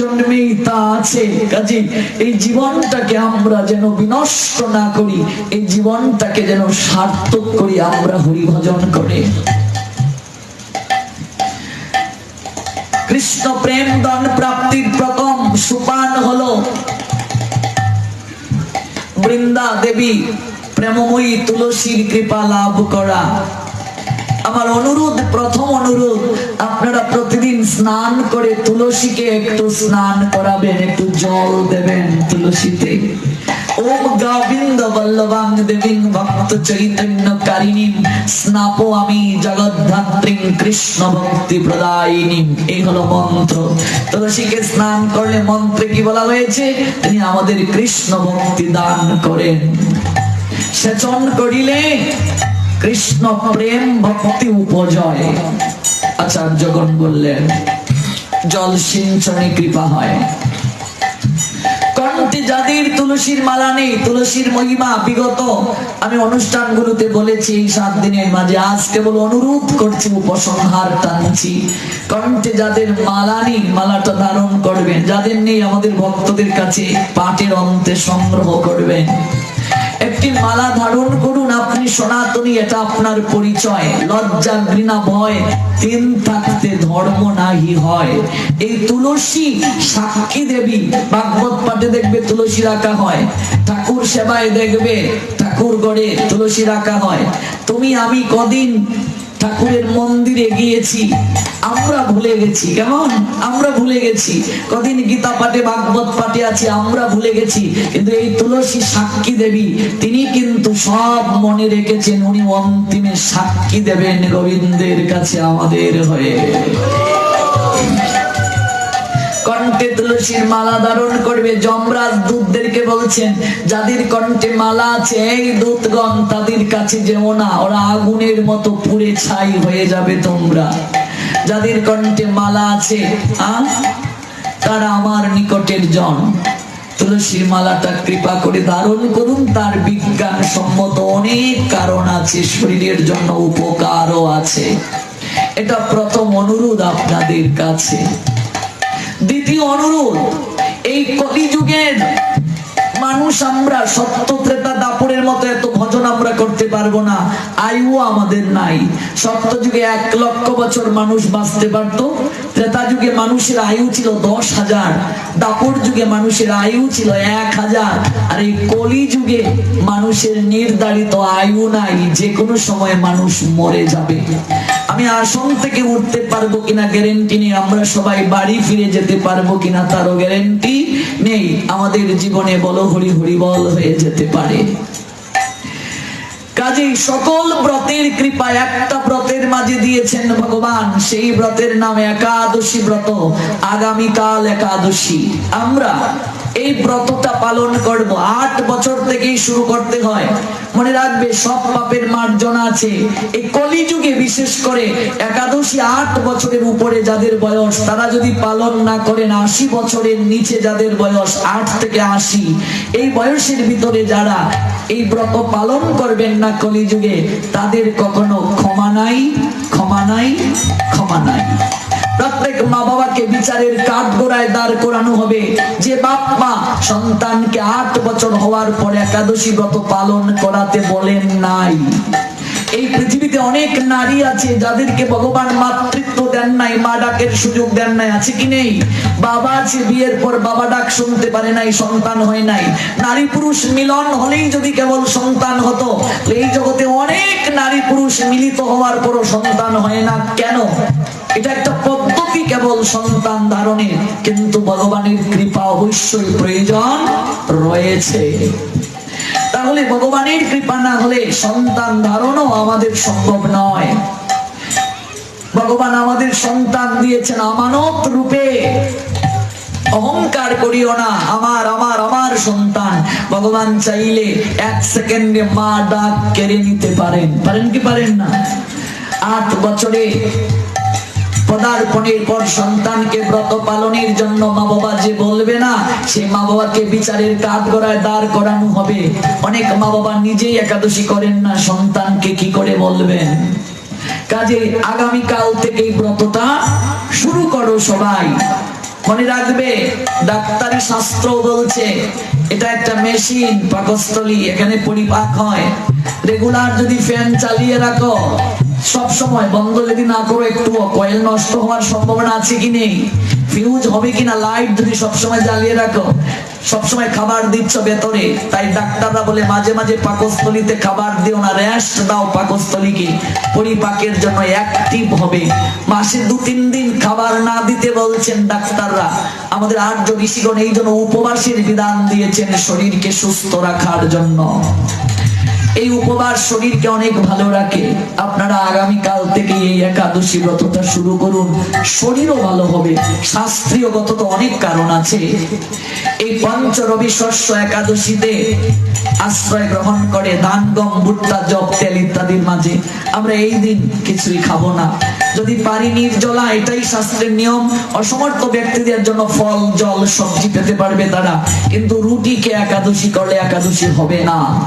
জন্মেই তা আছে। কাজে এই জীবনটাকে আমরা যেন বিনষ্ট না করি, এই জীবনটাকে যেন সার্থক করি, আমরা হরিভজন করে। কৃষ্ণ প্রেম দান প্রাপ্তির প্রথম সুপান হলো বৃন্দা দেবী, প্রেমময়ী তুলসীর কৃপা লাভ করা। আমার অনুরোধ, প্রথম অনুরোধ, আপনারা প্রতিদিন স্নান করে তুলসীকে একটু স্নান করাবেন, একটু জল দেবেন তুলসীতে। ওম গোবিন্দ দেবীং ভক্ত চৈতন্য স্নাপো আমি জগদ্ধাত্রীং কৃষ্ণ ভক্তি প্রদায়িনী এই হলো মন্ত্র। তুলসীকে স্নান করলে মন্ত্রে কি বলা হয়েছে? তিনি আমাদের কৃষ্ণ ভক্তি দান করেন। সেচন করিলে কৃষ্ণ প্রেম ভক্তি উপজয়। আচার্যগণ বললেন, জল সিঞ্চনে কৃপা হয়। তুলসীর মালা নেই, তুলসীর মহিমা বিগত। আমি বলেছি, এই সাত দিনের মাঝে আজ কেবল অনুরোধ করছি, উপসংহার টানছি। কণ্ঠে যাদের মালা নেই, মালাটা ধারণ করবেন। যাদের নেই, আমাদের ভক্তদের কাছে পাটের অন্তে সংগ্রহ করবেন। একটি মালা ধারণ করুন। আপনি সনাতনী, এটা আপনার পরিচয়। লজ্জা ঘৃণা, ভয় তিন থাকতে ধর্ম নাহি হয়। এই তুলসী সাক্ষী দেবী, ভাগবত পাঠে দেখবে তুলসী রাখা হয়। ঠাকুর সেবায় দেখবে ঠাকুর গড়ে তুলসী রাখা হয়। তুমি, আমি কদিন ঠাকুরের মন্দিরে গিয়েছি। আমরা ভুলে গেছি, কেমন? আমরা ভুলে গেছি। কদিন গীতা পাঠে, ভাগবত পাঠে আছে, আমরা ভুলে গেছি। কিন্তু এই তুলসী সাক্ষী দেবী, তিনি কিন্তু সব মনে রেখেছেন, উনি অন্তিমে সাক্ষী দেবেন গোবিন্দের কাছে আমাদের হয়ে। কণ্ঠে তুলসীর মালা ধারণ করবে, যমরাজ দূতদেরকে বলছেন, যাদের কণ্ঠে মালা আছে, এই দূতগণ তাদের কাছে যেও না, ওরা আগুনের মতো পুড়ে ছাই হয়ে যাবে তোমরা। যাদের কণ্ঠে মালা আছে তারা আমার নিকটের জন। তুলসীর মালাটা কৃপা করে ধারণ করুন, তার বিজ্ঞান সম্মত অনেক কারণ আছে, শরীরের জন্য উপকারও আছে। এটা প্রথম অনুরোধ আপনাদের কাছে। দ্বিতীয় অনুরোধ, এই কলিযুগের মানুষ আমরা সত্য ত্রেতা মতো এত ভজন আমরা করতে পারব না। আয়ু আমাদের নাই। সত্য যুগে এক লক্ষ বছর মানুষ বাঁচতে পারতো। ত্রেতা যুগে মানুষের আয়ু ছিল দশ হাজার। দাপড় যুগে মানুষের আয়ু ছিল এক হাজার। আর এই কলি যুগে মানুষের নির্ধারিত আয়ু নাই। যে কোনো সময় মানুষ মরে যাবে। আমি আসন থেকে উঠতে পারব কিনা গ্যারেন্টি নেই। আমরা সবাই বাড়ি ফিরে যেতে পারব কিনা তারও গ্যারেন্টি নেই। আমাদের জীবনে বলো হরি হরি বল হয়ে যেতে পারে। কাজেই সকল ব্রতের কৃপা একটা ব্রতের মাঝে দিয়েছেন ভগবান, সেই ব্রতের নাম একাদশী ব্রত, আগামীকাল একাদশী। আমরা এই ব্রতটা পালন করব। আট বছর থেকেই শুরু করতে হয়। মনে রাখবে, সব পাপের মার্জনা আছে। এই কলিযুগে বিশেষ করে একাদশী আট বছরের উপরে যাদের বয়স, তারা যদি পালন না করেন, আশি বছরের নিচে যাদের বয়স, আট থেকে আশি, এই বয়সের ভিতরে যারা এই ব্রত পালন করবেন না কলিযুগে, তাদের কখনো ক্ষমা নাই ক্ষমা নাই ক্ষমা নাই। প্রত্যেক মা বাবাকে বিচারের কাঠ গোড়ায় দাঁড় করানো হবে। যে বাপ মা সন্তানকে আট বছর হওয়ার পর একাদশী ব্রত পালন করাতে বলেন নাই। এই পৃথিবীতে অনেক নারী আছে যাদেরকে ভগবান মাতৃত্ব দেন নাই, মা ডাকের সুযোগ দেন নাই, আছে কি নেই? বাবা আছে, বিয়ের পর বাবা ডাক শুনতে পারে নাই, সন্তান হয় নাই। নারী পুরুষ মিলন হলেই যদি কেবল সন্তান হতো, এই জগতে অনেক নারী পুরুষ মিলিত হওয়ার পরও সন্তান হয় না। কেন? এটা একটা কেবল সন্তান ধারণের কিন্তু ভগবানের কৃপা অবশ্যই প্রয়োজন রয়েছে। তাহলে ভগবানের কৃপা না হলে সন্তান ধারণও আমাদের সম্ভব নয়। ভগবান আমাদের সন্তান দিয়েছেন আমানত রূপে। অহংকার করিও না, আমার আমার আমার সন্তান। ভগবান চাইলে এক সেকেন্ডে মা ডাক কেড়ে নিতে পারেন। পারেন কি পারেন না? আট বছরে পদার্পণের পর সন্তানকে ব্রত পালনের জন্য মা বাবা যে বলবে না, সে মা বাবাকে বিচারের দাঁড় করানো হবে। অনেক মা বাবা নিজেই একাদশী করেন না, সন্তানকে কি করে বলবেন? কাজে আগামীকাল থেকে ব্রতটা শুরু করো সবাই। মনে রাখবে, ডাক্তারি শাস্ত্র বলছে, এটা একটা মেশিন, পাকস্থলী, এখানে পরিপাক হয়। রেগুলার যদি ফ্যান চালিয়ে রাখো সব সময় বন্ধ যদি না করো, একটু কয়েল নষ্ট হওয়ার সম্ভাবনা আছে কি নেই? ফিউজ হবে কিনা লাইট যদি সবসময় জ্বালিয়ে রাখো সবসময় খাবার দিচ্ছ ভেতরে, তাই ডাক্তাররা বলে মাঝে মাঝে পাকস্থলীতে খাবার দিও না রেস্ট দাও পাকস্থলীকে। পরিপাকের জন্য অ্যাক্টিভ হবে। মাসে দু তিন দিন খাবার না দিতে বলছেন ডাক্তাররা। আমাদের আর্য ঋষিগণ এই জন্য উপবাসের বিধান দিয়েছেন শরীরকে সুস্থ রাখার জন্য। এই উপবাস শরীরকে অনেক ভালো রাখে। আপনারা আগামী কাল থেকে এই একাদশী ব্রতটা শুরু করুন। শরীরও ভালো হবে। শাস্ত্রীয়গত তো অনেক কারণ আছে। এই পঞ্চ রবি শস্য একাদশীতে আশ্রয় গ্রহণ করে ধান গম, ভুট্টা, জব, তেল ইত্যাদির মাঝে আমরা এই দিন কিছুই খাব না। যদি পারি নির্জলা, এটাই শাস্ত্রের নিয়ম। অসমর্থ ব্যক্তিদের জন্য ফল, জল, সবজি পেতে পারবে তারা। কিন্তু রুটিকে একাদশী করলে একাদশী হবে না।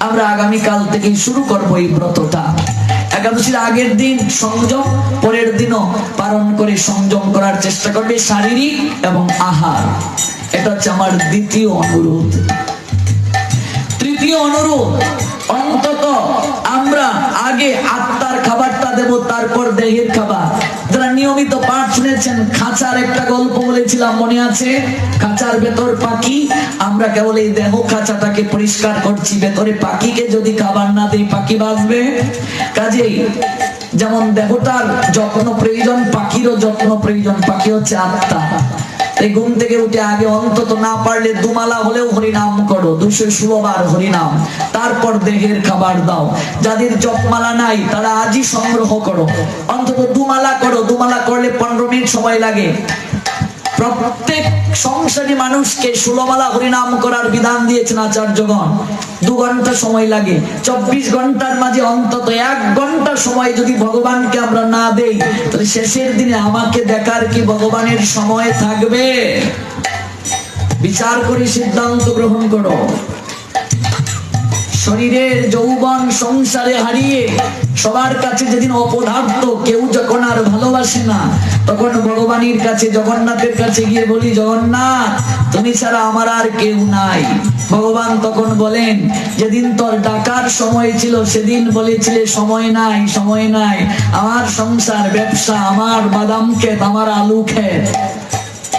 আমরা আগামী কাল থেকে শুরু করব এই ব্রতটা। একাদশীর আগের দিন সংযম, পরের দিনও পালন করে সংযম করার চেষ্টা করবে শারীরিক এবং আহার। এটা হচ্ছে আমার দ্বিতীয় অনুরোধ। তৃতীয় অনুরোধ, অন্তত আমরা আগে আত্মার খাবারটা দেব, তারপর দেহের খাবার। নিয়মিত পাঠ শুনেছেন। খাঁচার একটা গল্প বলেছিলাম, মনে আছে? খাঁচার ভেতর পাখি, আমরা কেবল এই দেহ খাঁচাটাকে পরিষ্কার করছি। ভেতরে পাখিকে যদি খাবার না দেই, পাখি বাঁচবে? কাজেই যেমন দেহটার যত্ন প্রয়োজন, পাখিরও যত্ন প্রয়োজন, পাখি হচ্ছে আত্মা। এই ঘুম থেকে উঠে আগে অন্তত না পারলে দুমালা হলেও হরিনাম করো, দুশো ষোলো বার হরিনাম। তারপর দেহের খাবার দাও। যাদের জপমালা নাই, তারা আজই সংগ্রহ করো। অন্তত দুমালা করো, দুমালা করলে পনেরো মিনিট সময় লাগে। প্রত্যেক সংসারী মানুষকে ষোলমালা হরিনাম করার বিধান দিয়েছেন আচার্যগণ। দু ঘণ্টা সময় লাগে। চব্বিশ ঘণ্টার মাঝে অন্তত এক ঘণ্টা সময় যদি ভগবানকে আমরা না দেই, তাহলে শেষের দিনে আমাকে দেখার কি ভগবানের সময় থাকবে? বিচার করে সিদ্ধান্ত গ্রহণ করো। শরীরের যৌবন সংসারে হারিয়ে সবার কাছে যেদিন অপদার্থ, কেউ যখন আর ভালোবাসে না, তখন ভগবানের কাছে, জগন্নাথের কাছে গিয়ে বলি, জগন্নাথ, তুমি ছাড়া আমার আর কেউ নাই। ভগবান তখন বলেন, যেদিন তোর ডাকার সময় ছিল, সেদিন বলেছিলে, সময় নাই সময় নাই। আমার সংসার, ব্যবসা, আমার বাদাম ক্ষেত, আমার আলু ক্ষেত।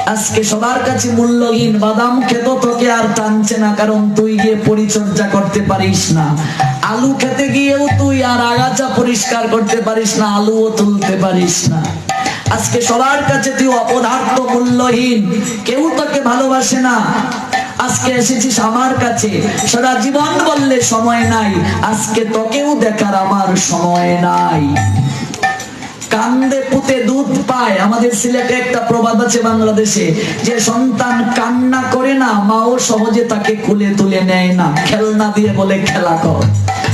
আজকে সবার কাছে মূল্যহীন বাদাম খেত, তোকে আর টানছে না, কারণ তুই গিয়ে পরিচর্যা করতে পারিস না। আলু খেতে গিয়েও তুই আর আগাছা পরিষ্কার করতে পারিস না, আলুও তুলতে পারিস না। আজকে সবার কাছে তুই অপদার্থ, মূল্যহীন, কেউ তোকে ভালোবাসে না। আজকে এসেছিস আমার কাছে, সারা জীবন বললে সময় নাই। আজকে তোকেও দেখার আমার সময় নাই। কান্দে পুতে দুধ পায়। আমাদের সিলেটে একটা প্রবাদ আছে বাংলাদেশে, যে সন্তান কান্না করে না, মাও সহজে তাকে কুলে তুলে নেয় না। খেলনা দিয়ে বলে, খেলা কর।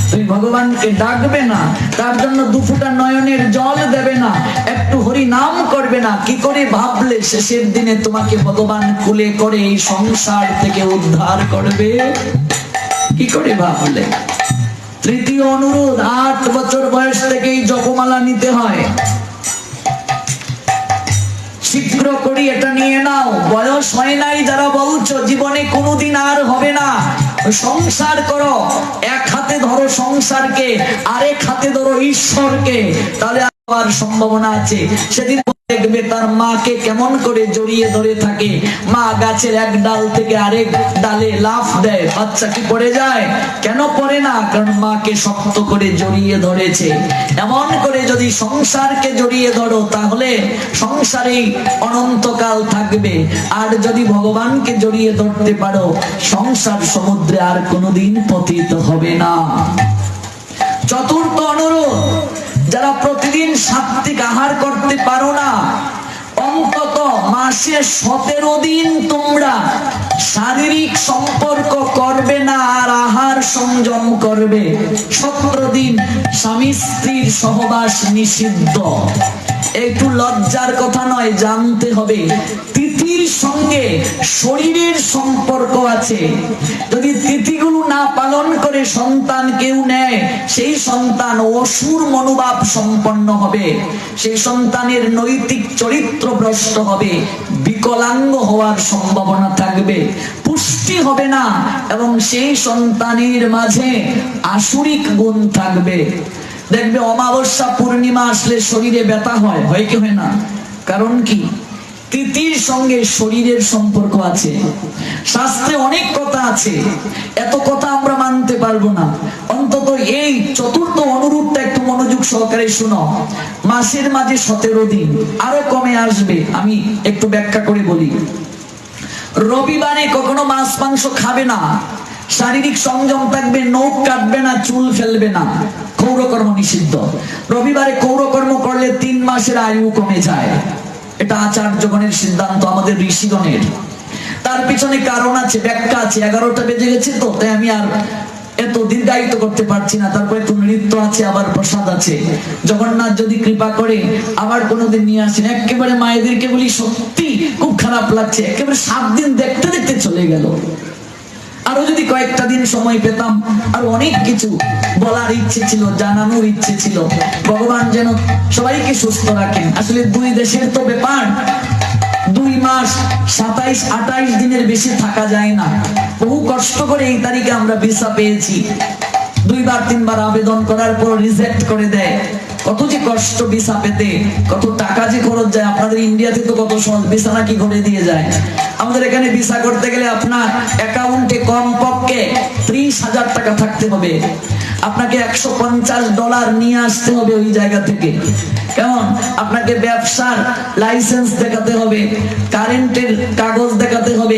তুমি ভগবানকে ডাকবে না, তার জন্য দুফুটা নয়নের জল দেবে না, একটু হরি নাম করবে না। কি করে ভাবলে শেষের দিনে তোমাকে ভগবান কুলে করে এই সংসার থেকে উদ্ধার করবে? কি করে ভাবলে? তৃতীয় অনুরোধ, আট বছর বয়স থেকেই জপমালা নিতে হয়। শীঘ্র করি, এটা নিয়ে নাও। বয়স হয় নাই, যারা বলছো, জীবনে কোনোদিন আর হবে না। সংসার করো, এক হাতে ধরো সংসারকে, আরেক হাতে ধরো ঈশ্বরকে। তাহলে হওয়ার সম্ভাবনা আছে। সেদিন দেখবে তার মাকে কেমন করে জড়িয়ে ধরে থাকে। মা গাছের এক ডাল থেকে আরেক ডালে লাফ দেয়। বাচ্চা কি পড়ে যায়? কেন পড়ে না? কারণ মাকে শক্ত করে জড়িয়ে ধরেছে। এমন করে যদি সংসারকে জড়িয়ে ধরো, তাহলে সংসারেই অনন্তকাল থাকবে। আর যদি ভগবানকে জড়িয়ে ধরতে পারো, সংসার সমুদ্রে আর কোনোদিন পতিত হবে না। চতুর্থ অনুরোধ যারা প্রতিদিন সাত্বিক আহার করতে পারো না, অন্তত মাসে সতেরো দিন তোমরা শারীরিক সম্পর্ক করবে না আর আহার সংযম করবে। সতেরো দিন স্বামী স্ত্রীর সহবাস নিষিদ্ধ। একটু লজ্জার কথা নয়, জানতে হবে। সঙ্গে শরীরের সম্পর্ক আছে। যদি তিথিগুলো না পালন করে সন্তান কেউ নেয়, সেই সন্তান অসুর মনোভাব সম্পন্ন হবে। সেই সন্তানের নৈতিক চরিত্র ভ্রষ্ট হবে। বিকলাঙ্গ হওয়ার সম্ভাবনা থাকবে। পুষ্টি হবে না এবং সেই সন্তানের মাঝে আসুরিক গুণ থাকবে। দেখবে অমাবস্যা পূর্ণিমা আসলে শরীরে ব্যথা হয় হয় কি হয় না? কারণ কি? তিথির সঙ্গে শরীরের সম্পর্ক আছে। শাস্ত্রে অনেক কথা আছে। এত কথা আমরা মানতে পারব না। অন্তত এই চতুর্থ অনুরূপটা একটু মনোযোগ সহকারে শুনো। মাসের মাঝে সতেরো দিন, আরও কমে আসবে, আমি একটু ব্যাখ্যা করে বলি। রবিবারে কখনো মাছ মাংস খাবে না। শারীরিক সংযম থাকবে, নখ কাটবে না, চুল ফেলবে না। কৌরকর্ম নিষিদ্ধ। রবিবারে কৌরকর্ম করলে তিন মাসের আয়ু কমে যায়। এটা আচার্যগণের সিদ্ধান্ত, আমাদের ঋষিগণের। তার পিছনে কারণ আছে, ব্যাখ্যা আছে, এগারোটা বেজে গেছে তো, তাই আমি আর এত দীর্ঘায়িত করতে পারছি না। তারপরে তো নৃত্য আছে, আবার প্রসাদ আছে। জগন্নাথ যদি কৃপা করে, আবার কোনোদিন নিয়ে আসেন। একেবারে মায়েদেরকে বলি, সত্যি খুব খারাপ লাগছে। একেবারে সাত দিন দেখতে দেখতে চলে গেল। আরও যদি কয়েকটা দিন সময় পেতাম, আর অনেক কিছু বলার ইচ্ছে ছিল, জানানোর ইচ্ছে ছিল। ভগবান যেন সবাইকে সুস্থ রাখেন। আসলে দুই দেশের তো ব্যাপার। দুই মাস সাতাইশ, আঠাইশ দিনের বেশি থাকা যায় না। বহু কষ্ট করে এই তারিখে আমরা ভিসা পেয়েছি। দুইবার, তিনবার আবেদন করার পর রিজেক্ট করে দেয়। কত যে কষ্ট ভিসা পেতে, কত টাকা যে খরচ যায়, আপনাদের ইন্ডিয়াতে তো কত ভিসা নাকি ঘুরে দিয়ে যায়। আমাদের এখানে ভিসা করতে গেলে আপনার অ্যাকাউন্টে কম পক্ষে ত্রিশ হাজার টাকা থাকতে হবে। আপনাকে একশো পঞ্চাশ ডলার নিয়ে আসতে হবে ওই জায়গা থেকে। কেমন? আপনাকে ব্যবসার লাইসেন্স দেখাতে হবে কারেন্টের কাগজ দেখাতে হবে,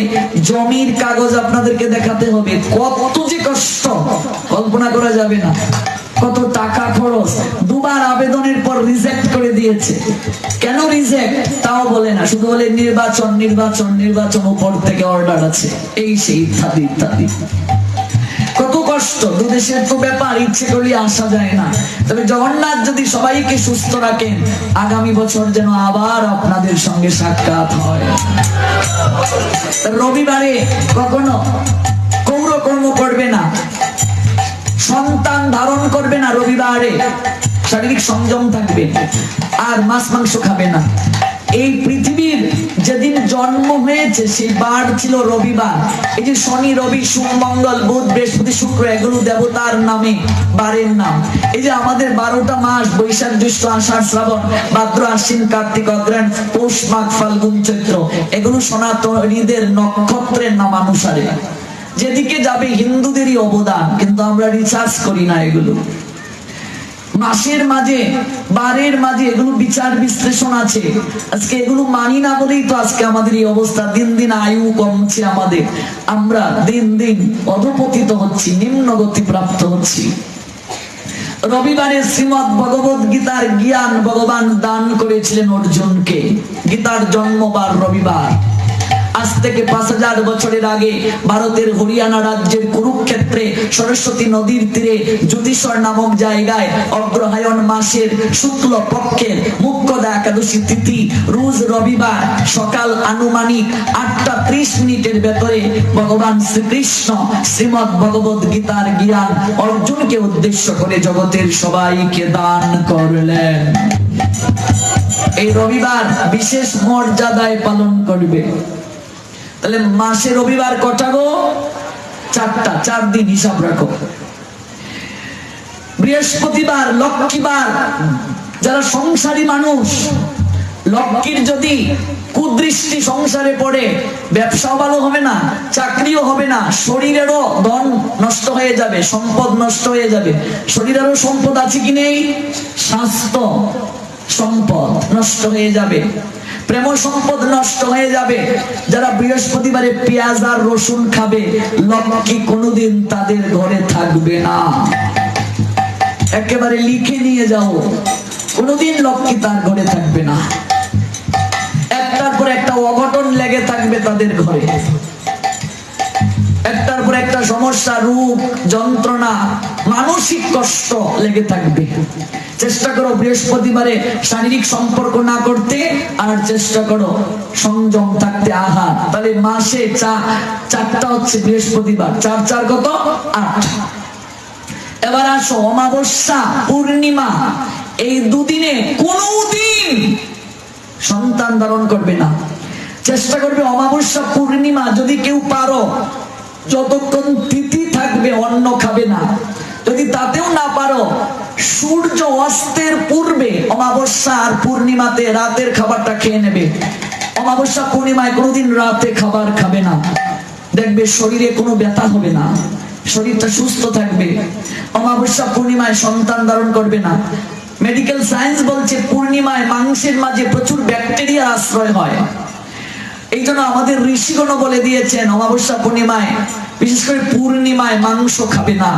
জমির কাগজ আপনাদেরকে দেখাতে হবে। কত যে কষ্ট! কল্পনা করা যাবে না। কত টাকা খরচ? দুবার আবেদনের পর রিজেক্ট করে দিয়েছে। কেন রিজেক্ট তাও বলে না। শুধু বলে নির্বাচন নির্বাচন নির্বাচন, উপর থেকে অর্ডার আছে। এই সেই ইত্যাদি ইত্যাদি। কত কষ্ট। দুদেশের তো ব্যাপার, ইচ্ছে করলে আসা যায় না। তবে জগন্নাথ যদি সবাইকে সুস্থ রাখেন, আগামী বছর যেন আবার আপনাদের সঙ্গে সাক্ষাৎ হয়। রবিবারে কখনো কৌরকর্ম করবে না। সন্তান ধারণ করবে না রবিবারে। শারীরিক সংযম থাকবে। আর মাছ মাংস খাবে না। এই পৃথিবীর যেদিন জন্ম হয়েছে, সেই বার ছিল রবিবার। এই যে শনি, রবি সোম মঙ্গল, বুধ, বৃহস্পতি, শুক্র, এগুলো দেবতার নামে, বারের নাম। এই যে আমাদের বারোটা মাস, বৈশাখ, জ্যৈষ্ঠ, আষাঢ়, শ্রাবণ, ভাদ্র, আশ্বিন, কার্তিক অগ্রাণ পৌষ, মাঘ, ফাল্গুন, চৈত্র, এগুলো সনাতনীদের নক্ষত্রের নামানুসারে। যেদিকে যাবে হিন্দুদেরই অবদান, কিন্তু আমরা রিসার্চ করি না এগুলো। মাসের মাঝে, বারের মাঝে এগুলো বিচার বিশ্লেষণ আছে। আজকে এগুলো মানি না বলেই তো আজকে আমাদের এই অবস্থা। দিন দিন আয়ু কমছে আমাদের। আমরা দিন দিন অধপতিত হচ্ছি, নিম্ন গতি প্রাপ্ত হচ্ছি। রবিবারে শ্রীমদ ভগবত গীতার জ্ঞান ভগবান দান করেছিলেন অর্জুনকে। গীতার জন্মবার রবিবার। আজ থেকে পাঁচ হাজার বছরের আগে ভারতের হরিয়ানা রাজ্যের কুরুক্ষেত্রে সরস্বতী নদীর তীরে জ্যোতিষর নামক জায়গায় অগ্রহায়ণ মাসের শুক্ল পক্ষের মুখ্যদা একাদশী তিথি রোজ রবিবার সকাল আনুমানিক আটটা ত্রিশ মিনিটের ভেতরে ভগবান শ্রীকৃষ্ণ শ্রীমদ ভগবত গীতার জ্ঞান অর্জুনকে উদ্দেশ্য করে জগতের সবাইকে দান করলেন। এই রবিবার বিশেষ মর্যাদায় পালন করবে। তাহলে মাসে রবিবার কটা গো? চারটা, চার দিন হিসাব রাখো। বৃহস্পতিবার, লক্ষ্মীবার, যারা সংসারী মানুষ, লক্ষ্মীর যদি কুদৃষ্টি সংসারে পড়ে, ব্যবসাও ভালো হবে না, চাকরিও হবে না, শরীরেরও ধন নষ্ট হয়ে যাবে, সম্পদ নষ্ট হয়ে যাবে। শরীরেরও সম্পদ আছে কি নেই? স্বাস্থ্য সম্পদ নষ্ট হয়ে যাবে। প্রেম সম্পদ নষ্ট হয়ে যাবে। যারা বৃহস্পতিবারে পেঁয়াজ আর রসুন খাবে, লক্ষ্মী কোনোদিন তাদের ঘরে থাকবে না। একেবারে লিখে নিয়ে যাও। কোনোদিন লক্ষ্মী তার ঘরে থাকবে না। একটার পর একটা অঘটন লেগে থাকবে তাদের ঘরে। সমস্যা, রোগ, যন্ত্রণা, মানসিক কষ্ট লেগে থাকবে। চেষ্টা করো বৃহস্পতিবারে শারীরিক সম্পর্ক না করতে, আর চেষ্টা করো সংযম থাকতে আহার তাহলে মাসে চা, চারটা হচ্ছে বৃহস্পতিবার। চার চার কত? আট। এবার আসো, অমাবস্যা, পূর্ণিমা, এই দুদিনে কোনো দিন সন্তান ধারণ করবে না। চেষ্টা করবে অমাবস্যা, পূর্ণিমা, যদি কেউ পারো যতক্ষণ তিথি থাকবে, অন্ন খাবে না। যদি তাতেও না পারো, সূর্য অস্তের পূর্বে, অমাবস্যা আর পূর্ণিমাতে রাতের খাবারটা খেয়ে নেবে। অমাবস্যা পূর্ণিমায় কোনোদিন রাতে খাবার খাবে না। দেখবে শরীরে কোনো ব্যথা হবে না। শরীরটা সুস্থ থাকবে। অমাবস্যা পূর্ণিমায় সন্তান ধারণ করবে না। মেডিকেল সায়েন্স বলছে, পূর্ণিমায় মাংসের মাঝে প্রচুর ব্যাকটেরিয়ার আশ্রয় হয়। এই জন্য আমাদের ঋষিগণ বলে দিয়েছেন, অমাবস্যা পূর্ণিমায়, বিশেষ করে পূর্ণিমায় মাংস খাবে না।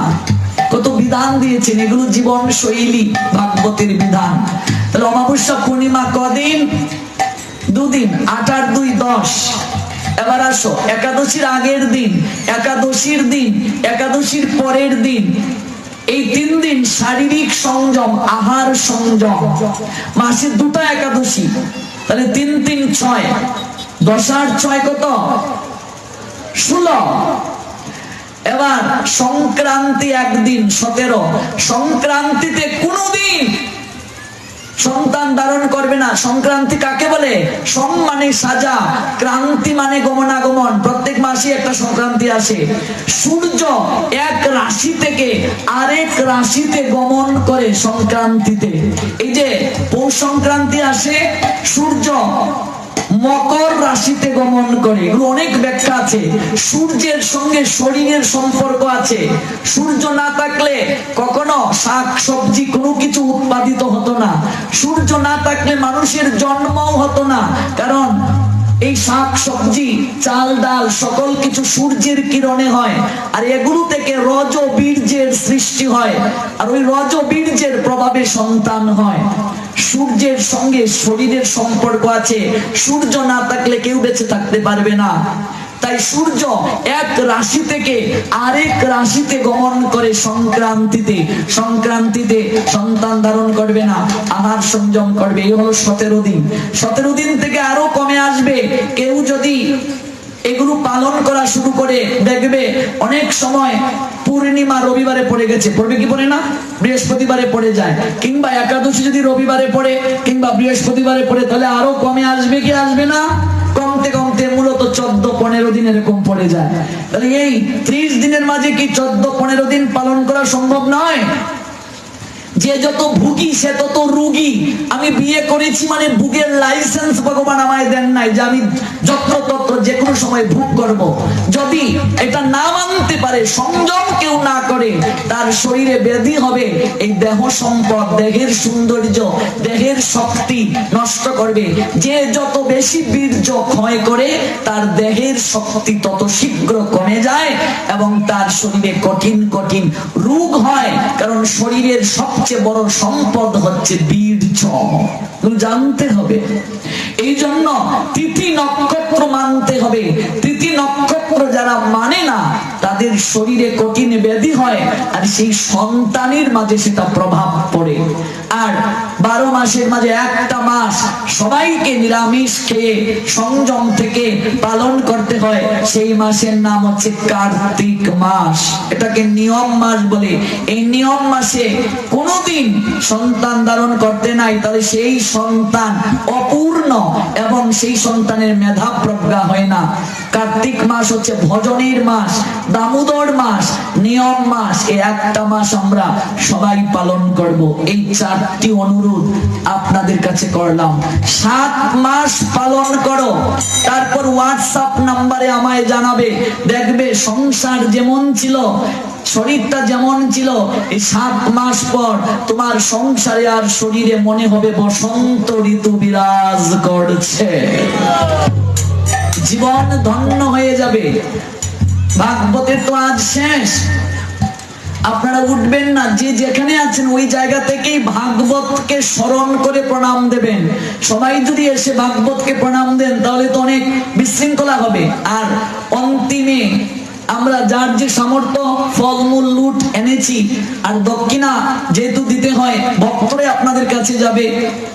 কত বিধান দিয়েছেন, এগুলো জীবন শৈলী ভাগবতের বিধান। তাহলে অমাবস্যা পূর্ণিমা কদিন? দুদিন, আট আর দুই, দশ। এবার আসো, একাদশীর আগের দিন, একাদশীর দিন, একাদশীর পরের দিন। এই তিন দিন শারীরিক সংযম, আহার সংযম। মাসে দুটো একাদশী, তাহলে তিন তিন, ছয়। দশ আর ছয় কত? ষোলো। এবার সংক্রান্তি একদিন, সতেরো। সংক্রান্তিতে কোনদিন সন্তান ধারণ করবে না। সংক্রান্তি কাকে বলে? সম মানে সাজা, ক্রান্তি মানে গমনাগমন। প্রত্যেক মাসে একটা সংক্রান্তি আসে। সূর্য এক রাশি থেকে আরেক রাশিতে গমন করে সংক্রান্তিতে। এই যে পৌষ সংক্রান্তি আসে, সূর্য মকর রাশিতে গমন করে। অনেক ব্যাখ্যা আছে। সূর্যের সঙ্গে শরীরের সম্পর্ক আছে। সূর্য না থাকলে কখনো শাক, সবজি কোনো কিছু উৎপাদিত হতো না। সূর্য না থাকলে মানুষের জন্মও হতো না। কারণ এই শাক, সবজি, চাল, ডাল সকল কিছু সূর্যের কিরণে হয়। আর এগুলো থেকে রজ বীর্যের সৃষ্টি হয়। আর ওই রজ বীর্যের প্রভাবে সন্তান হয়। সূর্যের সঙ্গে শরীরের সম্পর্ক আছে। সূর্য না থাকলে কেউ বেঁচে থাকতে পারবে না। তাই সূর্য এক রাশি থেকে আরেক রাশিতে গমন করে সংক্রান্তিতে। সংক্রান্তিতে সন্তান ধারণ করবে না, আহার সংযম করবে। এই হলো সতেরো দিন। সতেরো দিন থেকে আরও কমে আসবে। কেউ যদি এগুলো পালন করা শুরু করে দেখবে অনেক সময় পূর্ণিমা রবিবারে পড়ে গেছে। পড়বে কি পড়ে না? বৃহস্পতিবারে পড়ে যায়। কিংবা একাদশী যদি রবিবারে পড়ে, কিংবা বৃহস্পতিবারে পড়ে, তাহলে আরও কমে আসবে কি আসবে না? কমতে কমতে মূলত চোদ্দ পনেরো দিন এরকম পড়ে যায়। তাহলে এই ত্রিশ দিনের মাঝে কি চোদ্দ পনেরো দিন পালন করা সম্ভব নয়? যে যত ভুগি, সে তত রুগী। আমি বিয়ে করেছি মানে ভুগের লাইসেন্স ভগবান আমায় দেন নাই যে আমি যত্র তত্র যে কোনো সময় ভোগ করব। যদি এটা না মানতে পারে, সংযম কেউ না করে, তার শরীরে ব্যাধি হবে, এই দেহ সম্পদ, দেহের সৌন্দর্য, দেহের শক্তি নষ্ট করবে। যে যত বেশি বীর্য ক্ষয় করে, তার দেহের শক্তি তত শীঘ্র কমে যায় এবং তার শরীরে কঠিন কঠিন রোগ হয়। কারণ শরীরের সবচেয়ে বড় সম্পদ হচ্ছে বীর্য জানতে হবে, এই জন্য তিথি নক্ষত্র মানতে হবে। তিথি নক্ষত্র যারা মানে না, তাদের শরীরে কঠিন ব্যাধি হয় আর সেই সন্তানের মাঝে সেটা প্রভাব পড়ে। আর বারো মাসের মাঝে একটা মাস সবাইকে নিরামিষ খেয়ে সংযম থেকে পালন করতে হয়। সেই মাসের নাম হচ্ছে কার্তিক মাস। এটাকে নিয়ম মাস বলে। এই নিয়ম মাসে কোনোদিন সন্তান ধারণ করতে নাই, তাহলে সেই সন্তান অপূর্ণ এবং সেই সন্তানের মেধা প্রজ্ঞা হয় না। কার্তিক মাস হচ্ছে ভজনের মাস, দামোদর মাস, নিয়ম মাস। এই একটা মাস আমরা সবাই পালন করব। এই চারটি অনুরোধ আপনাদের কাছে করলাম। সাত মাস পালন করো, তারপর হোয়াটসঅ্যাপ নাম্বারে আমায় জানাবে। দেখবে সংসার যেমন ছিল, শরীরটা যেমন ছিল, এই সাত মাস পর তোমার সংসারে আর শরীরে মনে হবে বসন্ত ঋতু বিরাজ করছে। জীবন ধন্য হয়ে যাবে। ভাগবতের তো আজ শেষ। আপনারা উঠবেন না, যে যেখানে আছেন ওই জায়গা থেকেই ভাগবতকে স্মরণ করে প্রণাম দেবেন। সবাই যদি এসে ভাগবতকে প্রণাম দেন, তাহলে তো অনেক বিশৃঙ্খলা হবে। আর অন্তিমে আমরা যার যে সামর্থ্য ফলমূল লুট এনেছি, আর দক্ষিণা যেহেতু দিতে হয় ভক্তরে আপনাদের কাছে যাবে।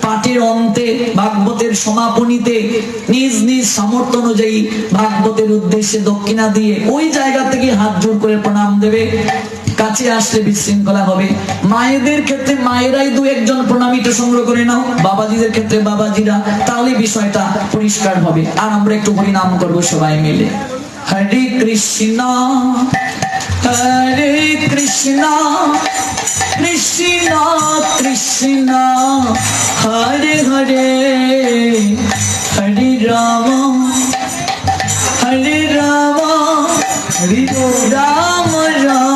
পাঠের অন্তে, ভাগবতের সমাপনীতে, নিজ নিজ সামর্থ্য অনুযায়ী ভাগবতের উদ্দেশ্যে দক্ষিণা দিয়ে ওই জায়গা থেকে হাত জোর করে প্রণাম দেবে। কাছে আসলে বিশৃঙ্খলা হবে। মায়েদের ক্ষেত্রে মায়েরাই দু একজন প্রণামীটা সংগ্রহ করে নাও, বাবাজিদের ক্ষেত্রে বাবাজিরা, তাহলে বিষয়টা পরিষ্কার হবে। আর আমরা একটু হরিনাম করব সবাই মিলে। হরে কৃষ্ণ হরে কৃষ্ণ কৃষ্ণ কৃষ্ণ, হরে হরে হরে রাম হরে রাম হরে রাম রাম।